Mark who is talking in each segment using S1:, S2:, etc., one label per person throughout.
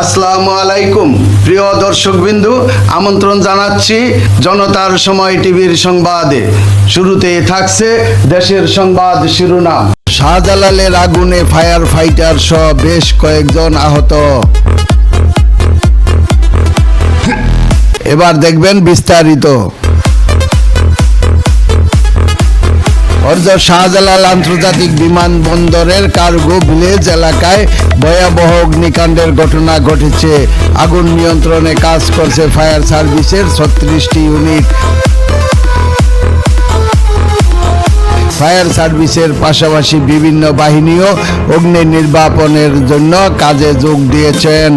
S1: আসসালামু আলাইকুম। প্রিয় দর্শকবিন্দু, আমন্ত্রণ জানাচ্ছি জনতার সময় টিভির সংবাদে। শুরুতে থাকছে দেশের সংবাদ শিরোনাম। শাহজালালের আগুনে ফায়ার ফাইটার সহ বেশ কয়েকজন আহত। এবার দেখবেন বিস্তারিত। অর্ধ শাহজালাল আন্তর্জাতিক বিমানবন্দরের কার্গো ভিলেজ এলাকায় ভয়াবহ অগ্নিকাণ্ডের ঘটনা ঘটেছে। আগুন নিয়ন্ত্রণে কাজ করছে ফায়ার সার্ভিসের ছত্রিশটি ইউনিট। ফায়ার সার্ভিসের পাশাপাশি বিভিন্ন বাহিনীও অগ্নি নির্বাপনের জন্য কাজে যোগ দিয়েছেন।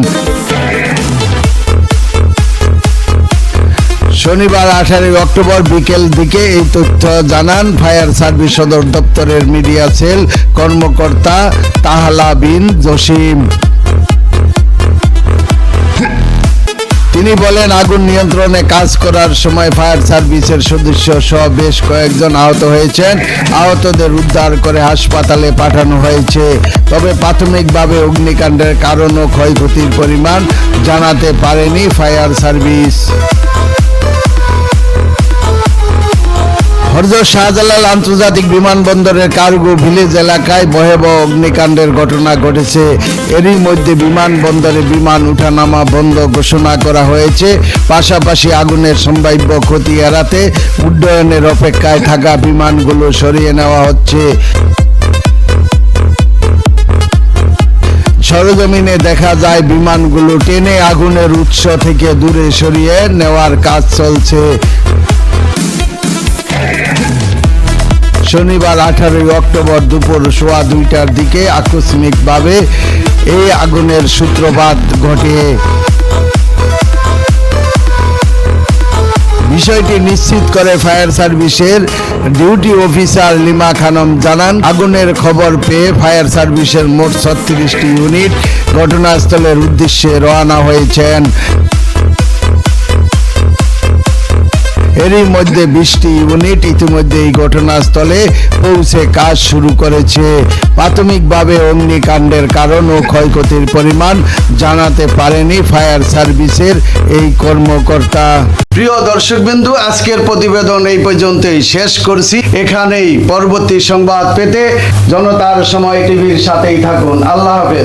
S1: শনিবার, আঠারোই অক্টোবর বিকেল দিকে এই তথ্য জানান ফায়ার সার্ভিস সদর দপ্তরের মিডিয়া সেল কর্মকর্তা তাহলা বিন জসিম। তিনি বলেন, আগুন নিয়ন্ত্রণে কাজ করার সময় ফায়ার সার্ভিসের সদস্য সহ বেশ কয়েকজন আহত হয়েছেন। আহতদের উদ্ধার করে হাসপাতালে পাঠানো হয়েছে। তবে প্রাথমিকভাবে অগ্নিকাণ্ডের কারণ ও ক্ষয়ক্ষতির পরিমাণ জানাতে পারেনি ফায়ার সার্ভিস। হরজত শাহজালাল আন্তর্জাতিক বিমানবন্দরের কার্গো ভিলেজ এলাকায় ভয়াবহ অগ্নিকাণ্ডের ঘটনা ঘটেছে। এরই মধ্যে বিমানবন্দরে বিমান উঠানামা বন্ধ ঘোষণা করা হয়েছে। পাশাপাশি আগুনের সম্ভাব্য ক্ষতি এড়াতে উড্ডয়নের অপেক্ষায় থাকা বিমানগুলো সরিয়ে নেওয়া হচ্ছে। সরজমিনে দেখা যায় বিমানগুলো টেনে আগুনের উৎস থেকে দূরে সরিয়ে নেওয়ার কাজ চলছে। শনিবার আঠারোই অক্টোবর দুপুর সোয়া দুইটার দিকে আকস্মিকভাবে এই আগুনের সূত্রপাত ঘটে। বিষয়টি নিশ্চিত করে ফায়ার সার্ভিসের ডিউটি অফিসার লিমা খানম জানান, আগুনের খবর পেয়ে ফায়ার সার্ভিসের মোট ছত্রিশটি ইউনিট ঘটনাস্থলের উদ্দেশ্যে রওনা হয়েছেন। এরই মধ্যে বৃষ্টি ইউনিট ইতিমধ্যে এই ঘটনাস্থলে পৌঁছে কাজ শুরু করেছে। প্রাথমিকভাবে অগ্নিকাণ্ডের কারণ ও ক্ষয়ক্ষতির পরিমাণ জানাতে পারেনি ফায়ার সার্ভিসের এই কর্মকর্তা। প্রিয় দর্শকবিন্দু, আজকের প্রতিবেদন এই পর্যন্তই শেষ করছি। এখানেই পরবর্তী সংবাদ পেতে জনতার সময় টিভির সাথেই থাকুন। আল্লাহ হাফেজ।